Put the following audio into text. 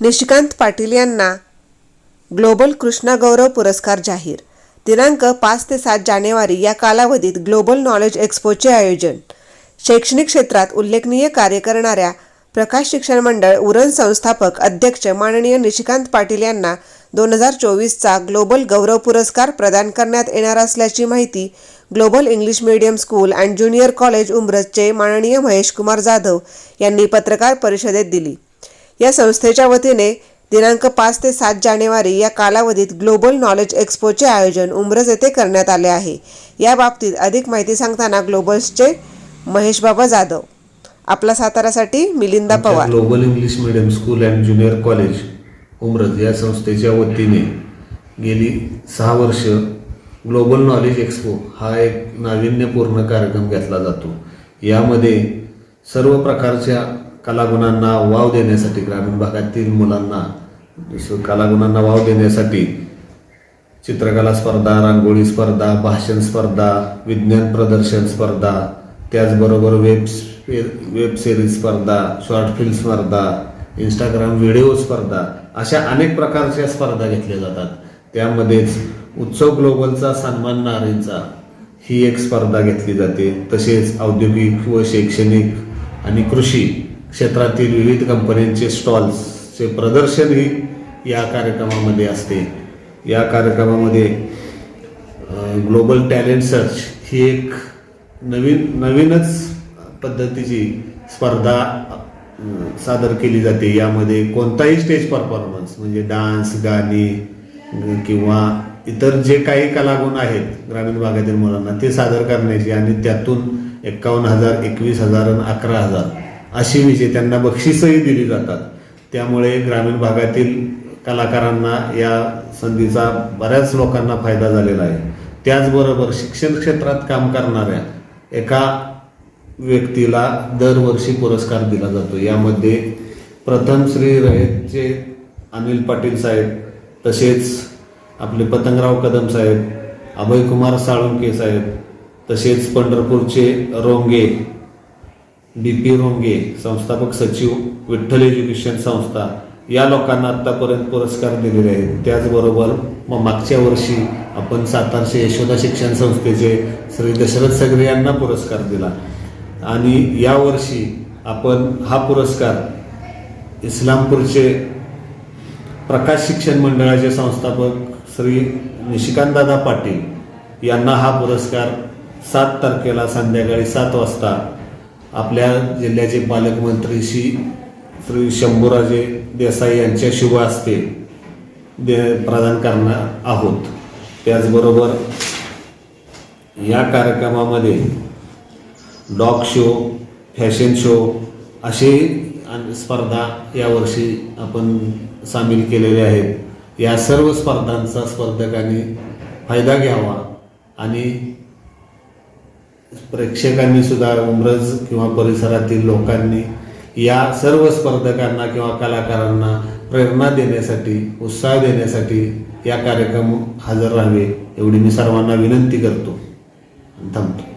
निशिकांत पाटील यांना ग्लोबल कृष्णा गौरव पुरस्कार जाहीर. दिनांक पाच ते सात जानेवारी या कालावधीत ग्लोबल नॉलेज एक्स्पोचे आयोजन. शैक्षणिक क्षेत्रात उल्लेखनीय कार्य करणाऱ्या प्रकाश शिक्षण मंडळ उरण संस्थापक अध्यक्ष माननीय निशिकांत पाटील यांना दोन हजार चोवीसचा ग्लोबल गौरव पुरस्कार प्रदान करण्यात येणार असल्याची माहिती global English medium school and junior college उमरजचे माननीय महेश कुमार जाधव यांनी पत्रकार परिषदेत दिली. या संस्थेच्या वतीने दिनांक पाच ते सात जानेवारी या कालावधीत ग्लोबल नॉलेज एक्स्पोचे आयोजन उमरज येथे करण्यात आले आहे. या बाबतीत अधिक माहिती सांगताना ग्लोबल्सचे महेश बाबा जाधव. आपला सातारासाठी Milinda Pawar. Global English medium school and junior college Umraj या संस्थेच्या वतीने गेली सहा वर्ष ग्लोबल नॉलेज एक्सपो हा एक नाविन्यपूर्ण कार्यक्रम घेतला जातो. यामध्ये सर्व प्रकारच्या कलागुणांना वाव देण्यासाठी ग्रामीण भागातील मुलांना कलागुणांना वाव देण्यासाठी चित्रकला स्पर्धा रांगोळी स्पर्धा भाषण स्पर्धा विज्ञान प्रदर्शन स्पर्धा त्याचबरोबर वेब वेब सिरीज स्पर्धा शॉर्ट फिल्म स्पर्धा इंस्टाग्राम व्हिडिओ स्पर्धा अशा अनेक प्रकारच्या स्पर्धा घेतल्या जातात. त्यामध्येच उत्सव ग्लोबलचा सन्मान नारींचा ही एक स्पर्धा घेतली जाते. तसेच औद्योगिक व शैक्षणिक आणि कृषी क्षेत्रातील विविध कंपन्यांचे स्टॉल्सचे प्रदर्शनही या कार्यक्रमामध्ये असते. या कार्यक्रमामध्ये ग्लोबल टॅलेंट सर्च ही एक नवीन नवीनच पद्धतीची स्पर्धा सादर केली जाते. यामध्ये कोणताही स्टेज परफॉर्मन्स म्हणजे डान्स गाणी किंवा इतर जे काही कलागुण आहेत ग्रामीण भागातील मुलांना ते सादर करण्याची आणि त्यातून एक्कावन्न हजार एकवीस हजार आणि अकरा हजार अशी विजेत्यांना बक्षीसही दिली जातात. त्यामुळे ग्रामीण भागातील कलाकारांना या संधीचा बऱ्याच लोकांना फायदा झालेला आहे. त्याचबरोबर शिक्षण क्षेत्रात काम करणाऱ्या एका व्यक्तीला दरवर्षी पुरस्कार दिला जातो. यामध्ये प्रथम श्री रयतचे अनिल पाटील साहेब तसेच आपले पतंगराव कदम साहेब अभयकुमार साळुंके साहेब तसेच पंढरपूरचे रोंगे डी पी रोंगे संस्थापक सचिव विठ्ठल एज्युकेशन संस्था या लोकांना आत्तापर्यंत पुरस्कार दिलेले आहेत. त्याचबरोबर मग मागच्या वर्षी आपण सातारचे यशोदा शिक्षण संस्थेचे श्री दशरथ सगरे यांना पुरस्कार दिला. आणि यावर्षी आपण हा पुरस्कार इस्लामपूरचे प्रकाश शिक्षण मंडळाचे संस्थापक श्री निशिकांतदादा पाटील यांना हा पुरस्कार सात तारखेला संध्याकाळी सात वाजता आपल्या जिल्ह्याचे पालकमंत्री श्री श्री शंभूराजे देसाई यांच्या शुभ असते दे प्रदान करणार आहोत. त्याचबरोबर या कार्यक्रमामध्ये डॉग शो फॅशन शो असे स्पर्धा यावर्षी आपण सामील केलेले आहेत. या सर्व स्पर्धांचा स्पर्धकांनी फायदा घ्यावा आणि प्रेक्षकांनी सुद्धा उमरज किंवा परिसरातील लोकांनी या सर्व स्पर्धकांना किंवा कलाकारांना प्रेरणा देण्यासाठी उत्साह देण्यासाठी या कार्यक्रम हजर राहावे एवढी मी सर्वांना विनंती करतो. थांबतो.